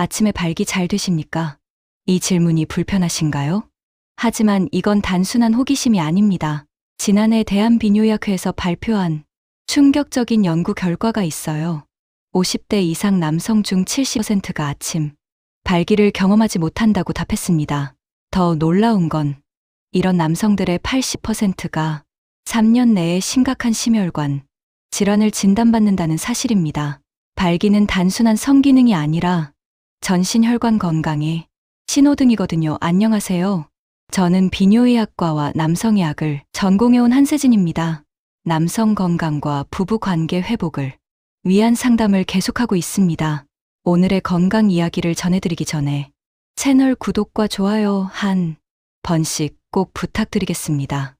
아침에 발기 잘 되십니까? 이 질문이 불편하신가요? 하지만 이건 단순한 호기심이 아닙니다. 지난해 대한비뇨의학회에서 발표한 충격적인 연구 결과가 있어요. 50대 이상 남성 중 70%가 아침 발기를 경험하지 못한다고 답했습니다. 더 놀라운 건 이런 남성들의 80%가 3년 내에 심각한 심혈관 질환을 진단받는다는 사실입니다. 발기는 단순한 성기능이 아니라 전신 혈관 건강의 신호등이거든요. 안녕하세요. 저는 비뇨의학과와 남성의학을 전공해온 한세진입니다. 남성 건강과 부부 관계 회복을 위한 상담을 계속하고 있습니다. 오늘의 건강 이야기를 전해드리기 전에 채널 구독과 좋아요 한 번씩 꼭 부탁드리겠습니다.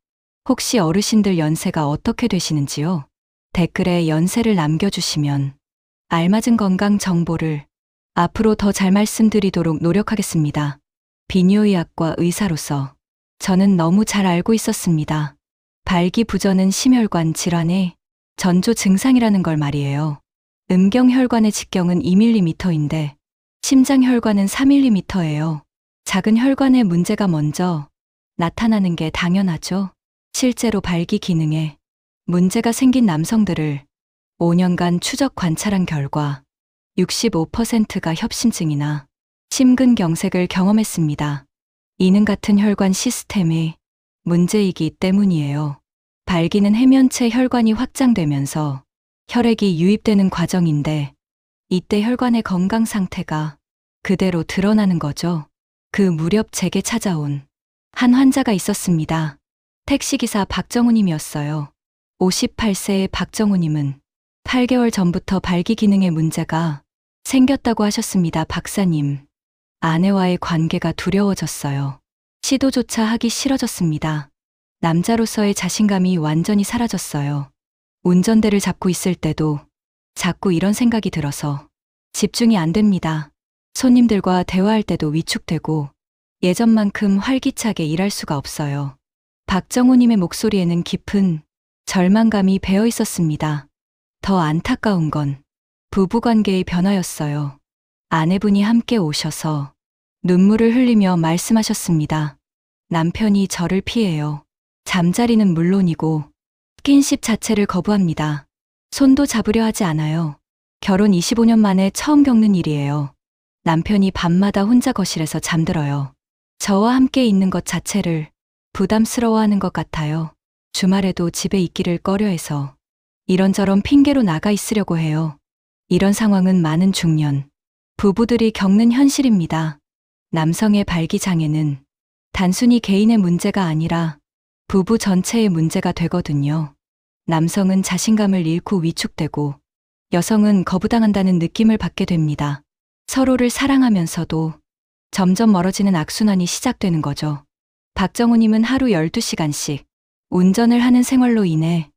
혹시 어르신들 연세가 어떻게 되시는지요? 댓글에 연세를 남겨주시면 알맞은 건강 정보를 앞으로 더 잘 말씀드리도록 노력하겠습니다. 비뇨의학과 의사로서 저는 너무 잘 알고 있었습니다. 발기부전은 심혈관 질환의 전조 증상이라는 걸 말이에요. 음경혈관의 직경은 2mm인데 심장혈관은 3mm예요. 작은 혈관의 문제가 먼저 나타나는 게 당연하죠. 실제로 발기 기능에 문제가 생긴 남성들을 5년간 추적 관찰한 결과 65%가 협심증이나 심근경색을 경험했습니다. 이는 같은 혈관 시스템의 문제이기 때문이에요. 발기는 해면체 혈관이 확장되면서 혈액이 유입되는 과정인데 이때 혈관의 건강 상태가 그대로 드러나는 거죠. 그 무렵 제게 찾아온 한 환자가 있었습니다. 택시기사 박정우님이었어요. 58세의 박정우님은 8개월 전부터 발기 기능에 문제가 생겼다고 하셨습니다. 박사님. 아내와의 관계가 두려워졌어요. 시도조차 하기 싫어졌습니다. 남자로서의 자신감이 완전히 사라졌어요. 운전대를 잡고 있을 때도 자꾸 이런 생각이 들어서 집중이 안 됩니다. 손님들과 대화할 때도 위축되고 예전만큼 활기차게 일할 수가 없어요. 박정우님의 목소리에는 깊은 절망감이 배어 있었습니다. 더 안타까운 건 부부관계의 변화였어요. 아내분이 함께 오셔서 눈물을 흘리며 말씀하셨습니다. 남편이 저를 피해요. 잠자리는 물론이고 스킨십 자체를 거부합니다. 손도 잡으려 하지 않아요. 결혼 25년 만에 처음 겪는 일이에요. 남편이 밤마다 혼자 거실에서 잠들어요. 저와 함께 있는 것 자체를 부담스러워하는 것 같아요. 주말에도 집에 있기를 꺼려해서 이런저런 핑계로 나가 있으려고 해요. 이런 상황은 많은 중년, 부부들이 겪는 현실입니다. 남성의 발기장애는 단순히 개인의 문제가 아니라 부부 전체의 문제가 되거든요. 남성은 자신감을 잃고 위축되고 여성은 거부당한다는 느낌을 받게 됩니다. 서로를 사랑하면서도 점점 멀어지는 악순환이 시작되는 거죠. 박정우님은 하루 12시간씩 운전을 하는 생활로 인해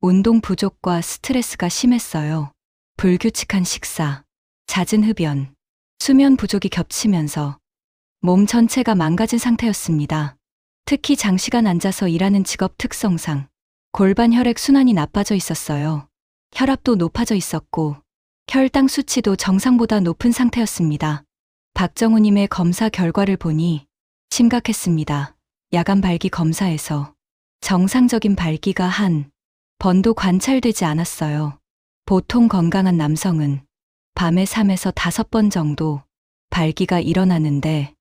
운동 부족과 스트레스가 심했어요. 불규칙한 식사, 잦은 흡연, 수면 부족이 겹치면서 몸 전체가 망가진 상태였습니다. 특히 장시간 앉아서 일하는 직업 특성상 골반 혈액 순환이 나빠져 있었어요. 혈압도 높아져 있었고 혈당 수치도 정상보다 높은 상태였습니다. 박정우님의 검사 결과를 보니 심각했습니다. 야간 발기 검사에서 정상적인 발기가 한 번도 관찰되지 않았어요. 보통 건강한 남성은 밤에 3에서 5번 정도 발기가 일어나는데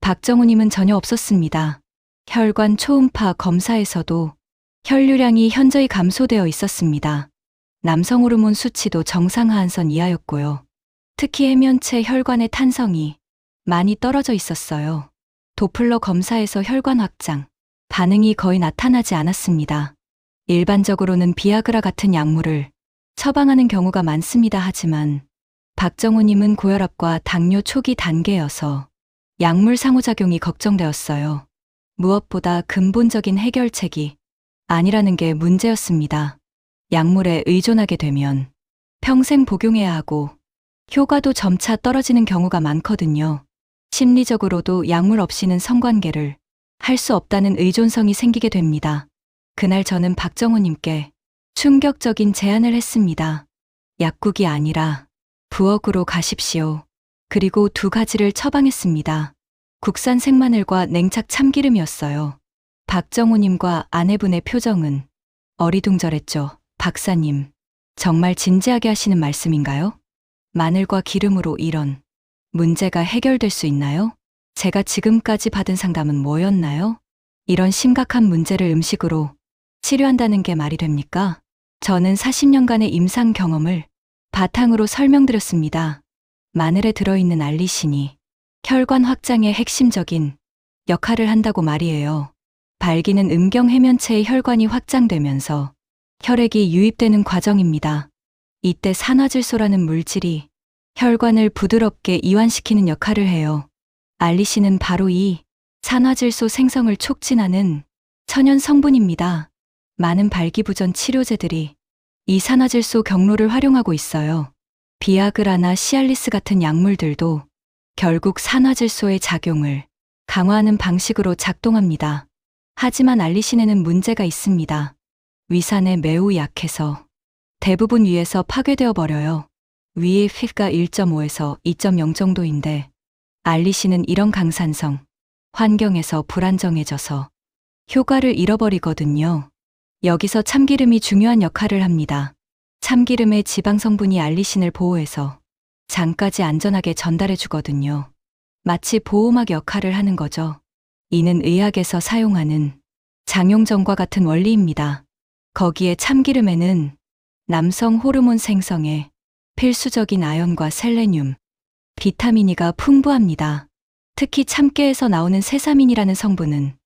박정우님은 전혀 없었습니다. 혈관 초음파 검사에서도 혈류량이 현저히 감소되어 있었습니다. 남성 호르몬 수치도 정상하한선 이하였고요. 특히 해면체 혈관의 탄성이 많이 떨어져 있었어요. 도플러 검사에서 혈관 확장, 반응이 거의 나타나지 않았습니다. 일반적으로는 비아그라 같은 약물을 처방하는 경우가 많습니다. 하지만 박정우님은 고혈압과 당뇨 초기 단계여서 약물 상호작용이 걱정되었어요. 무엇보다 근본적인 해결책이 아니라는 게 문제였습니다. 약물에 의존하게 되면 평생 복용해야 하고 효과도 점차 떨어지는 경우가 많거든요. 심리적으로도 약물 없이는 성관계를 할 수 없다는 의존성이 생기게 됩니다. 그날 저는 박정우님께 충격적인 제안을 했습니다. 약국이 아니라 부엌으로 가십시오. 그리고 두 가지를 처방했습니다. 국산 생마늘과 냉착 참기름이었어요. 박정우님과 아내분의 표정은 어리둥절했죠. 박사님, 정말 진지하게 하시는 말씀인가요? 마늘과 기름으로 이런 문제가 해결될 수 있나요? 제가 지금까지 받은 상담은 뭐였나요? 이런 심각한 문제를 음식으로 치료한다는 게 말이 됩니까? 저는 40년간의 임상 경험을 바탕으로 설명드렸습니다. 마늘에 들어있는 알리신이 혈관 확장의 핵심적인 역할을 한다고 말이에요. 발기는 음경 해면체의 혈관이 확장되면서 혈액이 유입되는 과정입니다. 이때 산화질소라는 물질이 혈관을 부드럽게 이완시키는 역할을 해요. 알리신은 바로 이 산화질소 생성을 촉진하는 천연 성분입니다. 많은 발기부전 치료제들이 이 산화질소 경로를 활용하고 있어요. 비아그라나 시알리스 같은 약물들도 결국 산화질소의 작용을 강화하는 방식으로 작동합니다. 하지만 알리신에는 문제가 있습니다. 위산에 매우 약해서 대부분 위에서 파괴되어 버려요. 위의 피가 1.5에서 2.0 정도인데 알리신은 이런 강산성 환경에서 불안정해져서 효과를 잃어버리거든요. 여기서 참기름이 중요한 역할을 합니다. 참기름의 지방 성분이 알리신을 보호해서 장까지 안전하게 전달해 주거든요. 마치 보호막 역할을 하는 거죠. 이는 의학에서 사용하는 장용전과 같은 원리입니다. 거기에 참기름에는 남성 호르몬 생성에 필수적인 아연과 셀레늄, 비타민이가 풍부합니다. 특히 참깨에서 나오는 세사민이라는 성분은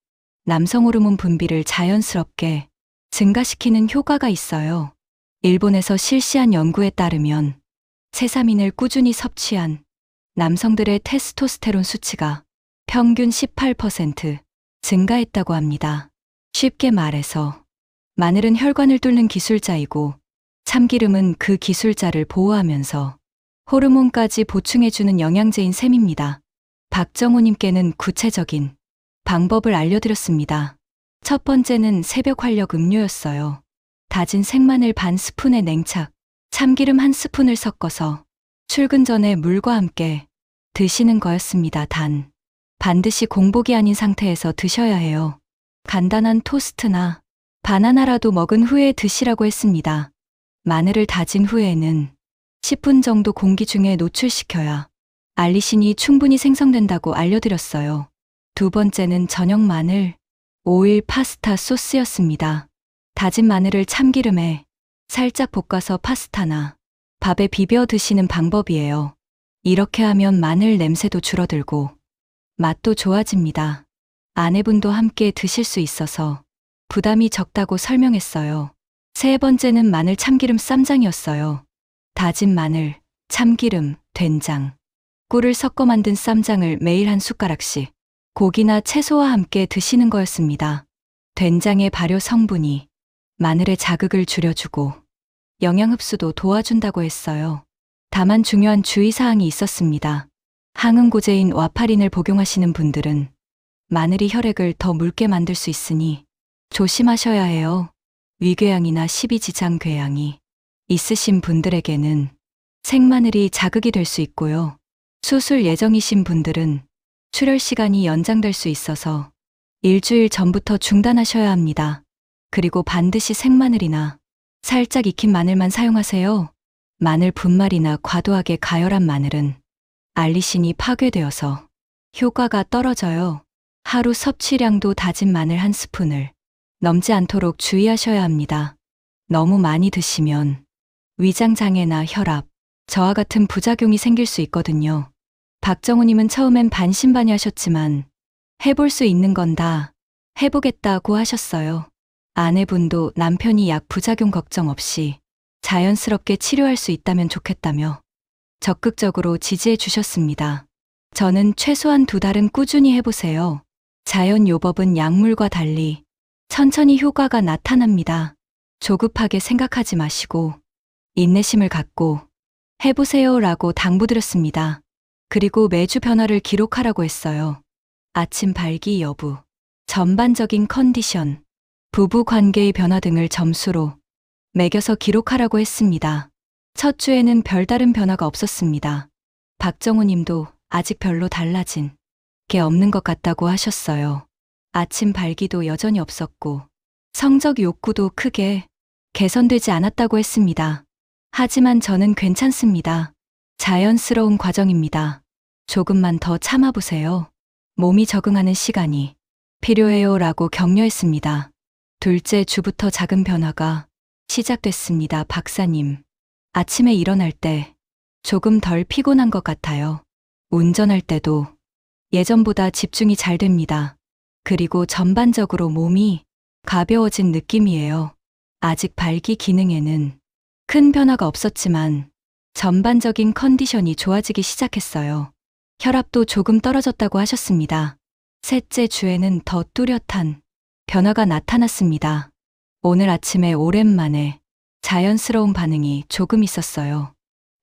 남성 호르몬 분비를 자연스럽게 증가시키는 효과가 있어요. 일본에서 실시한 연구에 따르면 세사민을 꾸준히 섭취한 남성들의 테스토스테론 수치가 평균 18% 증가했다고 합니다. 쉽게 말해서 마늘은 혈관을 뚫는 기술자이고 참기름은 그 기술자를 보호하면서 호르몬까지 보충해주는 영양제인 셈입니다. 박정호님께는 구체적인 방법을 알려드렸습니다. 첫 번째는 새벽 활력 음료였어요. 다진 생마늘 반 스푼에 냉착, 참기름 한 스푼을 섞어서 출근 전에 물과 함께 드시는 거였습니다. 단, 반드시 공복이 아닌 상태에서 드셔야 해요. 간단한 토스트나 바나나라도 먹은 후에 드시라고 했습니다. 마늘을 다진 후에는 10분 정도 공기 중에 노출시켜야 알리신이 충분히 생성된다고 알려드렸어요. 두 번째는 저녁 마늘, 오일 파스타 소스였습니다. 다진 마늘을 참기름에 살짝 볶아서 파스타나 밥에 비벼 드시는 방법이에요. 이렇게 하면 마늘 냄새도 줄어들고 맛도 좋아집니다. 아내분도 함께 드실 수 있어서 부담이 적다고 설명했어요. 세 번째는 마늘 참기름 쌈장이었어요. 다진 마늘, 참기름, 된장, 꿀을 섞어 만든 쌈장을 매일 한 숟가락씩 고기나 채소와 함께 드시는 거였습니다. 된장의 발효 성분이 마늘의 자극을 줄여주고 영양 흡수도 도와준다고 했어요. 다만 중요한 주의사항이 있었습니다. 항응고제인 와파린을 복용하시는 분들은 마늘이 혈액을 더 묽게 만들 수 있으니 조심하셔야 해요. 위궤양이나 십이지장 궤양이 있으신 분들에게는 생마늘이 자극이 될 수 있고요. 수술 예정이신 분들은 출혈 시간이 연장될 수 있어서 일주일 전부터 중단하셔야 합니다. 그리고 반드시 생마늘이나 살짝 익힌 마늘만 사용하세요. 마늘 분말이나 과도하게 가열한 마늘은 알리신이 파괴되어서 효과가 떨어져요. 하루 섭취량도 다진 마늘 한 스푼을 넘지 않도록 주의하셔야 합니다. 너무 많이 드시면 위장장애나 혈압, 저와 같은 부작용이 생길 수 있거든요. 박정우님은 처음엔 반신반의 하셨지만 해볼 수 있는 건다 해보겠다고 하셨어요. 아내분도 남편이 약 부작용 걱정 없이 자연스럽게 치료할 수 있다면 좋겠다며 적극적으로 지지해 주셨습니다. 저는 최소한 두 달은 꾸준히 해보세요. 자연 요법은 약물과 달리 천천히 효과가 나타납니다. 조급하게 생각하지 마시고 인내심을 갖고 해보세요 라고 당부드렸습니다. 그리고 매주 변화를 기록하라고 했어요. 아침 발기 여부, 전반적인 컨디션, 부부 관계의 변화 등을 점수로 매겨서 기록하라고 했습니다. 첫 주에는 별다른 변화가 없었습니다. 박정우 님도 아직 별로 달라진 게 없는 것 같다고 하셨어요. 아침 발기도 여전히 없었고 성적 욕구도 크게 개선되지 않았다고 했습니다. 하지만 저는 괜찮습니다. 자연스러운 과정입니다. 조금만 더 참아보세요. 몸이 적응하는 시간이 필요해요 라고 격려했습니다. 둘째 주부터 작은 변화가 시작됐습니다. 박사님. 아침에 일어날 때 조금 덜 피곤한 것 같아요. 운전할 때도 예전보다 집중이 잘 됩니다. 그리고 전반적으로 몸이 가벼워진 느낌이에요. 아직 발기 기능에는 큰 변화가 없었지만 전반적인 컨디션이 좋아지기 시작했어요. 혈압도 조금 떨어졌다고 하셨습니다. 셋째 주에는 더 뚜렷한 변화가 나타났습니다. 오늘 아침에 오랜만에 자연스러운 반응이 조금 있었어요.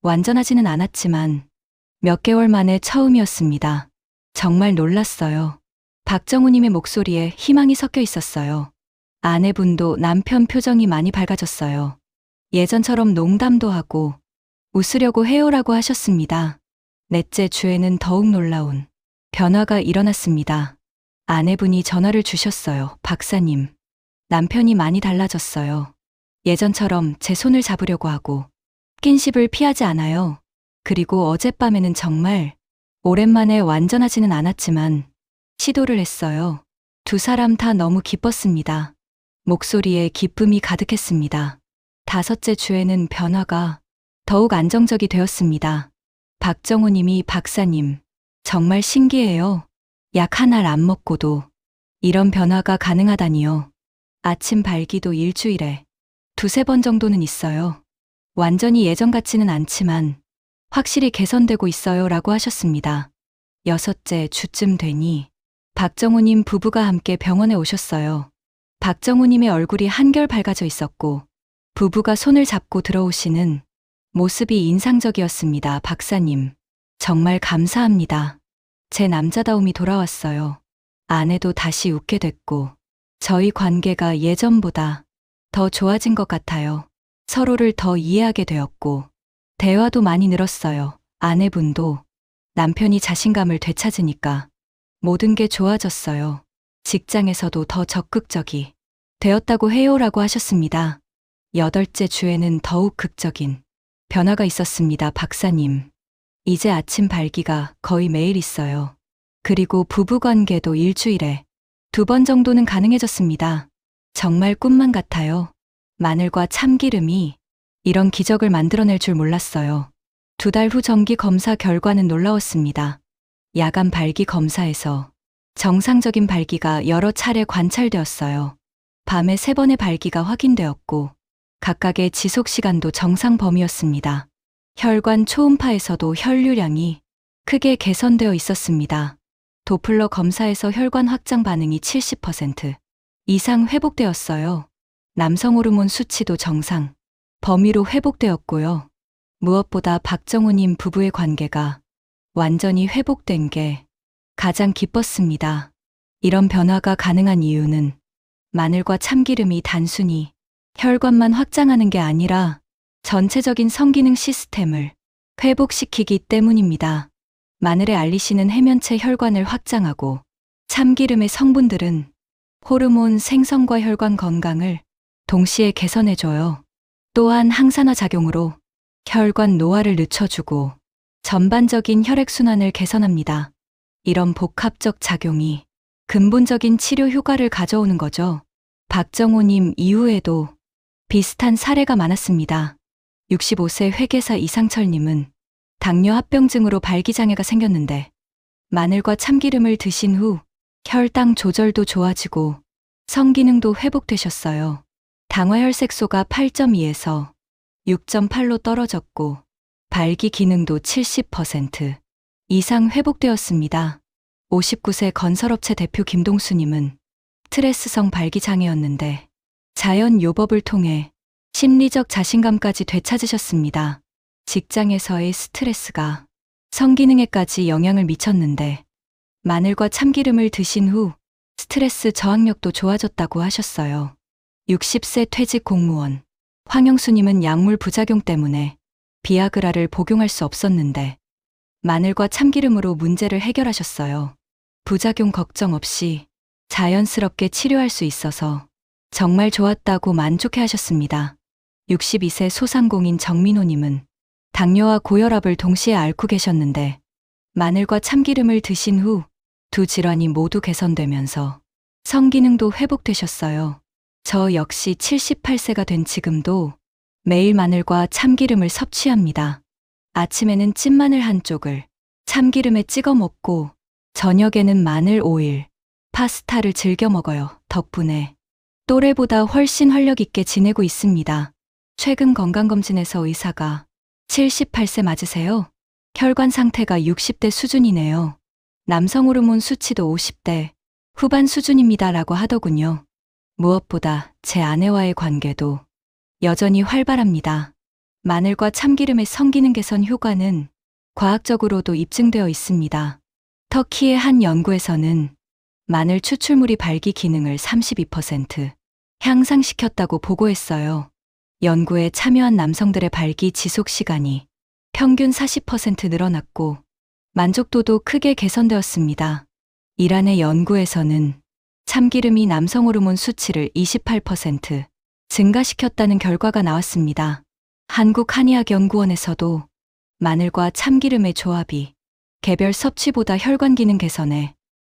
완전하지는 않았지만 몇 개월 만에 처음이었습니다. 정말 놀랐어요. 박정우님의 목소리에 희망이 섞여 있었어요. 아내분도 남편 표정이 많이 밝아졌어요. 예전처럼 농담도 하고 웃으려고 해요라고 하셨습니다. 넷째 주에는 더욱 놀라운 변화가 일어났습니다. 아내분이 전화를 주셨어요. 박사님. 남편이 많이 달라졌어요. 예전처럼 제 손을 잡으려고 하고 스킨십을 피하지 않아요. 그리고 어젯밤에는 정말 오랜만에 완전하지는 않았지만 시도를 했어요. 두 사람 다 너무 기뻤습니다. 목소리에 기쁨이 가득했습니다. 다섯째 주에는 변화가 더욱 안정적이 되었습니다. 박정호 님이 박사님, 정말 신기해요. 약 하나를 안 먹고도 이런 변화가 가능하다니요. 아침 발기도 일주일에 두세 번 정도는 있어요. 완전히 예전 같지는 않지만 확실히 개선되고 있어요 라고 하셨습니다. 여섯째 주쯤 되니 박정우님 부부가 함께 병원에 오셨어요. 박정우님의 얼굴이 한결 밝아져 있었고 부부가 손을 잡고 들어오시는 모습이 인상적이었습니다. 박사님, 정말 감사합니다. 제 남자다움이 돌아왔어요. 아내도 다시 웃게 됐고 저희 관계가 예전보다 더 좋아진 것 같아요. 서로를 더 이해하게 되었고 대화도 많이 늘었어요. 아내분도 남편이 자신감을 되찾으니까 모든 게 좋아졌어요. 직장에서도 더 적극적이 되었다고 해요라고 하셨습니다. 여덟째 주에는 더욱 극적인 변화가 있었습니다. 박사님. 이제 아침 발기가 거의 매일 있어요. 그리고 부부 관계도 일주일에 두 번 정도는 가능해졌습니다. 정말 꿈만 같아요. 마늘과 참기름이 이런 기적을 만들어낼 줄 몰랐어요. 두 달 후 정기 검사 결과는 놀라웠습니다. 야간 발기 검사에서 정상적인 발기가 여러 차례 관찰되었어요. 밤에 세 번의 발기가 확인되었고 각각의 지속 시간도 정상 범위였습니다. 혈관 초음파에서도 혈류량이 크게 개선되어 있었습니다. 도플러 검사에서 혈관 확장 반응이 70% 이상 회복되었어요. 남성 호르몬 수치도 정상 범위로 회복되었고요. 무엇보다 박정우님 부부의 관계가 완전히 회복된 게 가장 기뻤습니다. 이런 변화가 가능한 이유는 마늘과 참기름이 단순히 혈관만 확장하는 게 아니라 전체적인 성기능 시스템을 회복시키기 때문입니다. 마늘에 알리시는 해면체 혈관을 확장하고 참기름의 성분들은 호르몬 생성과 혈관 건강을 동시에 개선해줘요. 또한 항산화 작용으로 혈관 노화를 늦춰주고 전반적인 혈액순환을 개선합니다. 이런 복합적 작용이 근본적인 치료 효과를 가져오는 거죠. 박정호님 이후에도 비슷한 사례가 많았습니다. 65세 회계사 이상철님은 당뇨 합병증으로 발기장애가 생겼는데 마늘과 참기름을 드신 후 혈당 조절도 좋아지고 성기능도 회복되셨어요. 당화혈색소가 8.2에서 6.8로 떨어졌고 발기 기능도 70% 이상 회복되었습니다. 59세 건설업체 대표 김동수님은 스트레스성 발기장애였는데 자연 요법을 통해 심리적 자신감까지 되찾으셨습니다. 직장에서의 스트레스가 성기능에까지 영향을 미쳤는데 마늘과 참기름을 드신 후 스트레스 저항력도 좋아졌다고 하셨어요. 60세 퇴직 공무원 황영수님은 약물 부작용 때문에 비아그라를 복용할 수 없었는데 마늘과 참기름으로 문제를 해결하셨어요. 부작용 걱정 없이 자연스럽게 치료할 수 있어서 정말 좋았다고 만족해 하셨습니다. 62세 소상공인 정민호님은 당뇨와 고혈압을 동시에 앓고 계셨는데 마늘과 참기름을 드신 후 두 질환이 모두 개선되면서 성기능도 회복되셨어요. 저 역시 78세가 된 지금도 매일 마늘과 참기름을 섭취합니다. 아침에는 찐마늘 한 쪽을 참기름에 찍어 먹고 저녁에는 마늘 오일, 파스타를 즐겨 먹어요. 덕분에 또래보다 훨씬 활력 있게 지내고 있습니다. 최근 건강검진에서 의사가 78세 맞으세요? 혈관 상태가 60대 수준이네요. 남성 호르몬 수치도 50대 후반 수준입니다. 라고 하더군요. 무엇보다 제 아내와의 관계도 여전히 활발합니다. 마늘과 참기름의 성기능 개선 효과는 과학적으로도 입증되어 있습니다. 터키의 한 연구에서는 마늘 추출물이 발기 기능을 32% 향상시켰다고 보고했어요. 연구에 참여한 남성들의 발기 지속 시간이 평균 40% 늘어났고 만족도도 크게 개선되었습니다. 이란의 연구에서는 참기름이 남성 호르몬 수치를 28% 증가시켰다는 결과가 나왔습니다. 한국 한의학 연구원에서도 마늘과 참기름의 조합이 개별 섭취보다 혈관 기능 개선에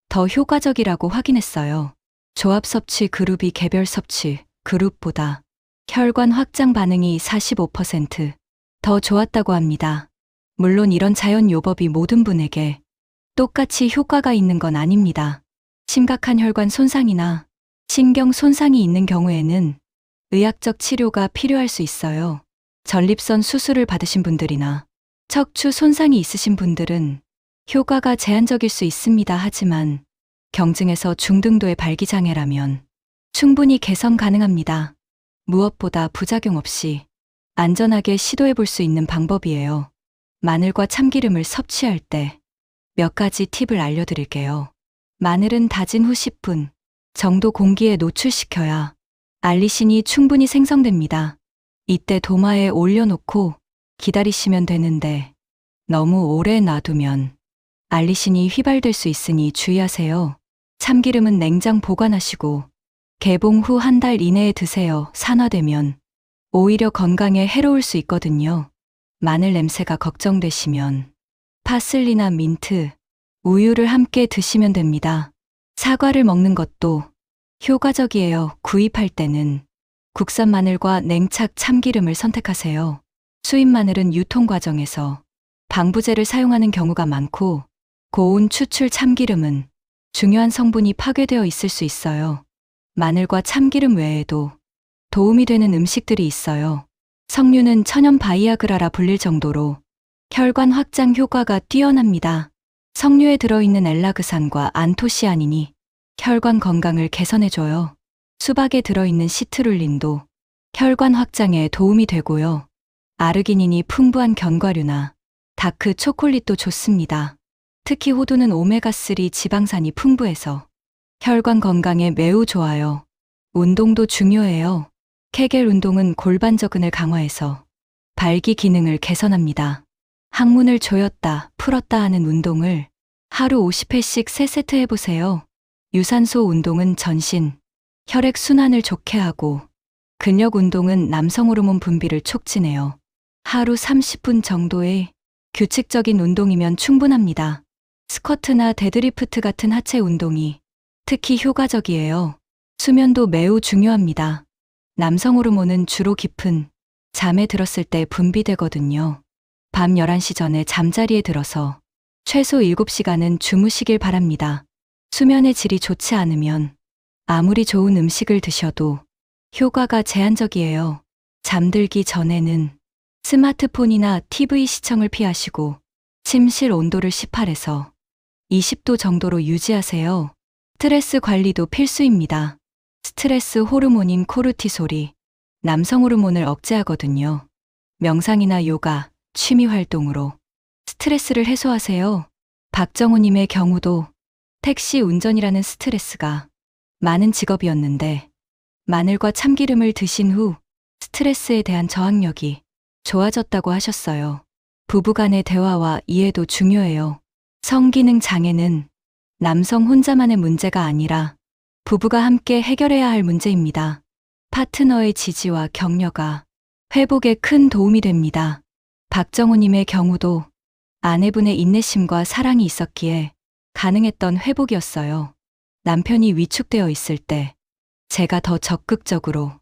더 효과적이라고 확인했어요. 조합 섭취 그룹이 개별 섭취 그룹보다 혈관 확장 반응이 45%더 좋았다고 합니다. 물론 이런 자연 요법이 모든 분에게 똑같이 효과가 있는 건 아닙니다. 심각한 혈관 손상이나 신경 손상이 있는 경우에는 의학적 치료가 필요할 수 있어요. 전립선 수술을 받으신 분들이나 척추 손상이 있으신 분들은 효과가 제한적일 수 있습니다. 하지만 경증에서 중등도의 발기장애라면 충분히 개선 가능합니다. 무엇보다 부작용 없이 안전하게 시도해 볼 수 있는 방법이에요. 마늘과 참기름을 섭취할 때 몇 가지 팁을 알려드릴게요. 마늘은 다진 후 10분 정도 공기에 노출시켜야 알리신이 충분히 생성됩니다. 이때 도마에 올려놓고 기다리시면 되는데 너무 오래 놔두면 알리신이 휘발될 수 있으니 주의하세요. 참기름은 냉장 보관하시고 개봉 후 한 달 이내에 드세요. 산화되면 오히려 건강에 해로울 수 있거든요. 마늘 냄새가 걱정되시면 파슬리나 민트, 우유를 함께 드시면 됩니다. 사과를 먹는 것도 효과적이에요. 구입할 때는 국산 마늘과 냉착 참기름을 선택하세요. 수입 마늘은 유통 과정에서 방부제를 사용하는 경우가 많고 고운 추출 참기름은 중요한 성분이 파괴되어 있을 수 있어요. 마늘과 참기름 외에도 도움이 되는 음식들이 있어요. 석류는 천연 바이아그라라 불릴 정도로 혈관 확장 효과가 뛰어납니다. 석류에 들어있는 엘라그산과 안토시아닌이 혈관 건강을 개선해줘요. 수박에 들어있는 시트룰린도 혈관 확장에 도움이 되고요. 아르기닌이 풍부한 견과류나 다크 초콜릿도 좋습니다. 특히 호두는 오메가3 지방산이 풍부해서 혈관 건강에 매우 좋아요. 운동도 중요해요. 케겔 운동은 골반 저근을 강화해서 발기 기능을 개선합니다. 항문을 조였다, 풀었다 하는 운동을 하루 50회씩 3세트 해보세요. 유산소 운동은 전신, 혈액 순환을 좋게 하고 근력 운동은 남성 호르몬 분비를 촉진해요. 하루 30분 정도의 규칙적인 운동이면 충분합니다. 스쿼트나 데드리프트 같은 하체 운동이 특히 효과적이에요. 수면도 매우 중요합니다. 남성 호르몬은 주로 깊은 잠에 들었을 때 분비되거든요. 밤 11시 전에 잠자리에 들어서 최소 7시간은 주무시길 바랍니다. 수면의 질이 좋지 않으면 아무리 좋은 음식을 드셔도 효과가 제한적이에요. 잠들기 전에는 스마트폰이나 TV 시청을 피하시고 침실 온도를 18에서 20도 정도로 유지하세요. 스트레스 관리도 필수입니다. 스트레스 호르몬인 코르티솔이 남성 호르몬을 억제하거든요. 명상이나 요가, 취미 활동으로 스트레스를 해소하세요. 박정우님의 경우도 택시 운전이라는 스트레스가 많은 직업이었는데 마늘과 참기름을 드신 후 스트레스에 대한 저항력이 좋아졌다고 하셨어요. 부부간의 대화와 이해도 중요해요. 성기능 장애는 남성 혼자만의 문제가 아니라 부부가 함께 해결해야 할 문제입니다. 파트너의 지지와 격려가 회복에 큰 도움이 됩니다. 박정우님의 경우도 아내분의 인내심과 사랑이 있었기에 가능했던 회복이었어요. 남편이 위축되어 있을 때 제가 더 적극적으로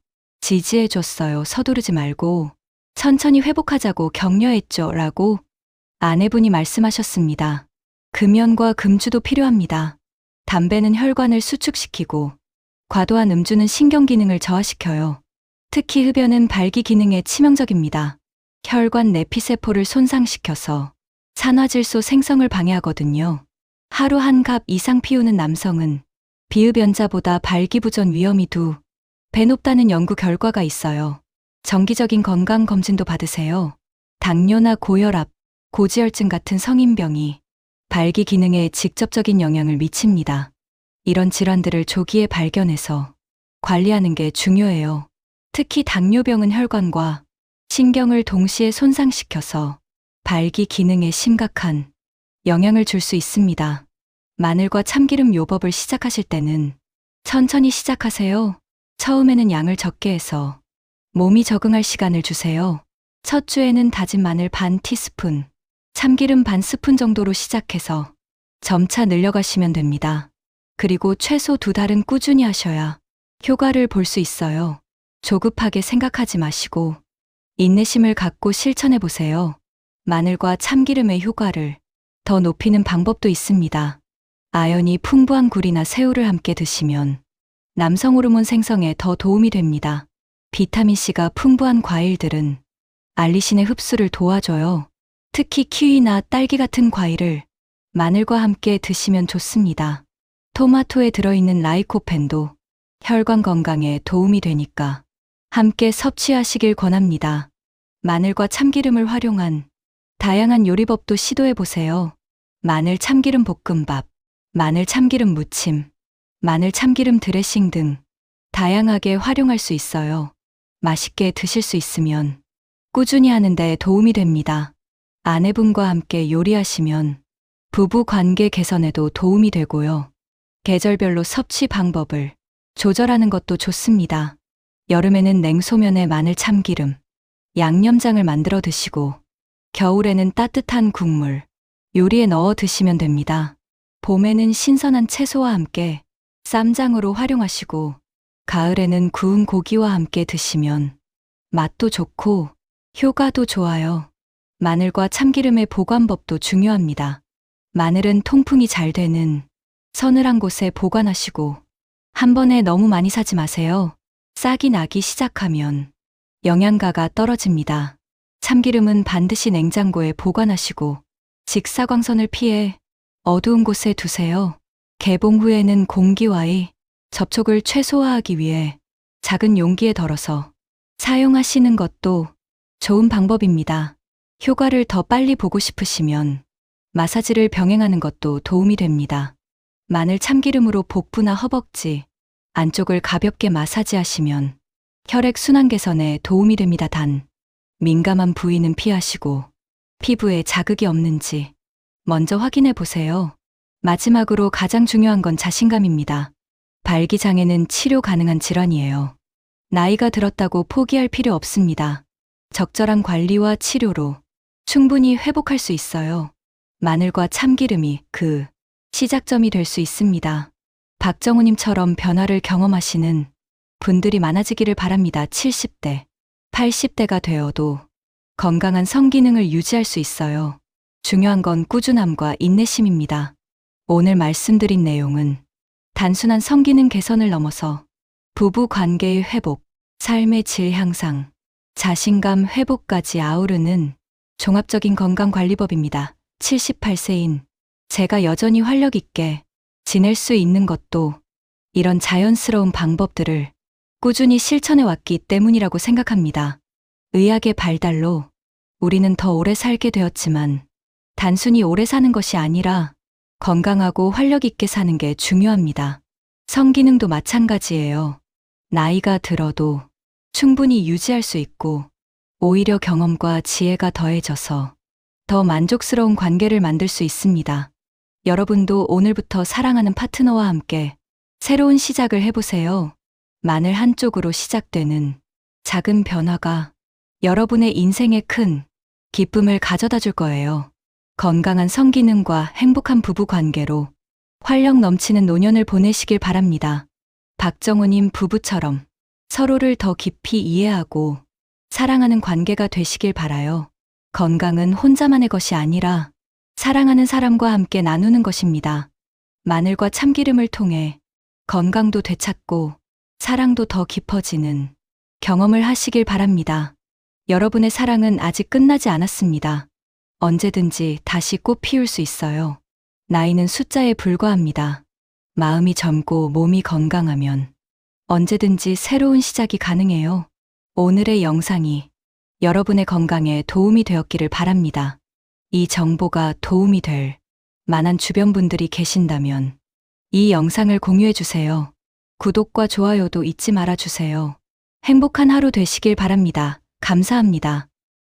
지지해줬어요. 서두르지 말고 천천히 회복하자고 격려했죠. 라고 아내분이 말씀하셨습니다. 금연과 금주도 필요합니다. 담배는 혈관을 수축시키고 과도한 음주는 신경 기능을 저하시켜요. 특히 흡연은 발기 기능에 치명적입니다. 혈관 내피세포를 손상시켜서 산화질소 생성을 방해하거든요. 하루 한 갑 이상 피우는 남성은 비흡연자보다 발기부전 위험이 두 배 높다는 연구 결과가 있어요. 정기적인 건강 검진도 받으세요. 당뇨나 고혈압, 고지혈증 같은 성인병이 발기 기능에 직접적인 영향을 미칩니다. 이런 질환들을 조기에 발견해서 관리하는 게 중요해요. 특히 당뇨병은 혈관과 신경을 동시에 손상시켜서 발기 기능에 심각한 영향을 줄 수 있습니다. 마늘과 참기름 요법을 시작하실 때는 천천히 시작하세요. 처음에는 양을 적게 해서 몸이 적응할 시간을 주세요. 첫 주에는 다진 마늘 반 티스푼, 참기름 반 스푼 정도로 시작해서 점차 늘려가시면 됩니다. 그리고 최소 두 달은 꾸준히 하셔야 효과를 볼 수 있어요. 조급하게 생각하지 마시고 인내심을 갖고 실천해 보세요. 마늘과 참기름의 효과를 더 높이는 방법도 있습니다. 아연이 풍부한 굴이나 새우를 함께 드시면 남성 호르몬 생성에 더 도움이 됩니다. 비타민C가 풍부한 과일들은 알리신의 흡수를 도와줘요. 특히 키위나 딸기 같은 과일을 마늘과 함께 드시면 좋습니다. 토마토에 들어있는 라이코펜도 혈관 건강에 도움이 되니까 함께 섭취하시길 권합니다. 마늘과 참기름을 활용한 다양한 요리법도 시도해 보세요. 마늘 참기름 볶음밥, 마늘 참기름 무침, 마늘 참기름 드레싱 등 다양하게 활용할 수 있어요. 맛있게 드실 수 있으면 꾸준히 하는 데 도움이 됩니다. 아내분과 함께 요리하시면 부부 관계 개선에도 도움이 되고요. 계절별로 섭취 방법을 조절하는 것도 좋습니다. 여름에는 냉소면에 마늘 참기름, 양념장을 만들어 드시고 겨울에는 따뜻한 국물, 요리에 넣어 드시면 됩니다. 봄에는 신선한 채소와 함께 쌈장으로 활용하시고 가을에는 구운 고기와 함께 드시면 맛도 좋고 효과도 좋아요. 마늘과 참기름의 보관법도 중요합니다. 마늘은 통풍이 잘 되는 서늘한 곳에 보관하시고 한 번에 너무 많이 사지 마세요. 싹이 나기 시작하면 영양가가 떨어집니다. 참기름은 반드시 냉장고에 보관하시고 직사광선을 피해 어두운 곳에 두세요. 개봉 후에는 공기와의 접촉을 최소화하기 위해 작은 용기에 덜어서 사용하시는 것도 좋은 방법입니다. 효과를 더 빨리 보고 싶으시면 마사지를 병행하는 것도 도움이 됩니다. 마늘 참기름으로 복부나 허벅지, 안쪽을 가볍게 마사지하시면 혈액 순환 개선에 도움이 됩니다. 단, 민감한 부위는 피하시고 피부에 자극이 없는지 먼저 확인해 보세요. 마지막으로 가장 중요한 건 자신감입니다. 발기장애는 치료 가능한 질환이에요. 나이가 들었다고 포기할 필요 없습니다. 적절한 관리와 치료로 충분히 회복할 수 있어요. 마늘과 참기름이 그 시작점이 될 수 있습니다. 박정우님처럼 변화를 경험하시는 분들이 많아지기를 바랍니다. 70대, 80대가 되어도 건강한 성기능을 유지할 수 있어요. 중요한 건 꾸준함과 인내심입니다. 오늘 말씀드린 내용은 단순한 성기능 개선을 넘어서 부부 관계의 회복, 삶의 질 향상, 자신감 회복까지 아우르는 종합적인 건강관리법입니다. 78세인 제가 여전히 활력 있게 지낼 수 있는 것도 이런 자연스러운 방법들을 꾸준히 실천해 왔기 때문이라고 생각합니다. 의학의 발달로 우리는 더 오래 살게 되었지만 단순히 오래 사는 것이 아니라 건강하고 활력 있게 사는 게 중요합니다. 성기능도 마찬가지예요. 나이가 들어도 충분히 유지할 수 있고 오히려 경험과 지혜가 더해져서 더 만족스러운 관계를 만들 수 있습니다. 여러분도 오늘부터 사랑하는 파트너와 함께 새로운 시작을 해보세요. 마늘 한쪽으로 시작되는 작은 변화가 여러분의 인생에 큰 기쁨을 가져다 줄 거예요. 건강한 성기능과 행복한 부부 관계로 활력 넘치는 노년을 보내시길 바랍니다. 박정우님 부부처럼 서로를 더 깊이 이해하고 사랑하는 관계가 되시길 바라요. 건강은 혼자만의 것이 아니라 사랑하는 사람과 함께 나누는 것입니다. 마늘과 참기름을 통해 건강도 되찾고 사랑도 더 깊어지는 경험을 하시길 바랍니다. 여러분의 사랑은 아직 끝나지 않았습니다. 언제든지 다시 꽃 피울 수 있어요. 나이는 숫자에 불과합니다. 마음이 젊고 몸이 건강하면 언제든지 새로운 시작이 가능해요. 오늘의 영상이 여러분의 건강에 도움이 되었기를 바랍니다. 이 정보가 도움이 될 만한 주변 분들이 계신다면 이 영상을 공유해 주세요. 구독과 좋아요도 잊지 말아 주세요. 행복한 하루 되시길 바랍니다. 감사합니다.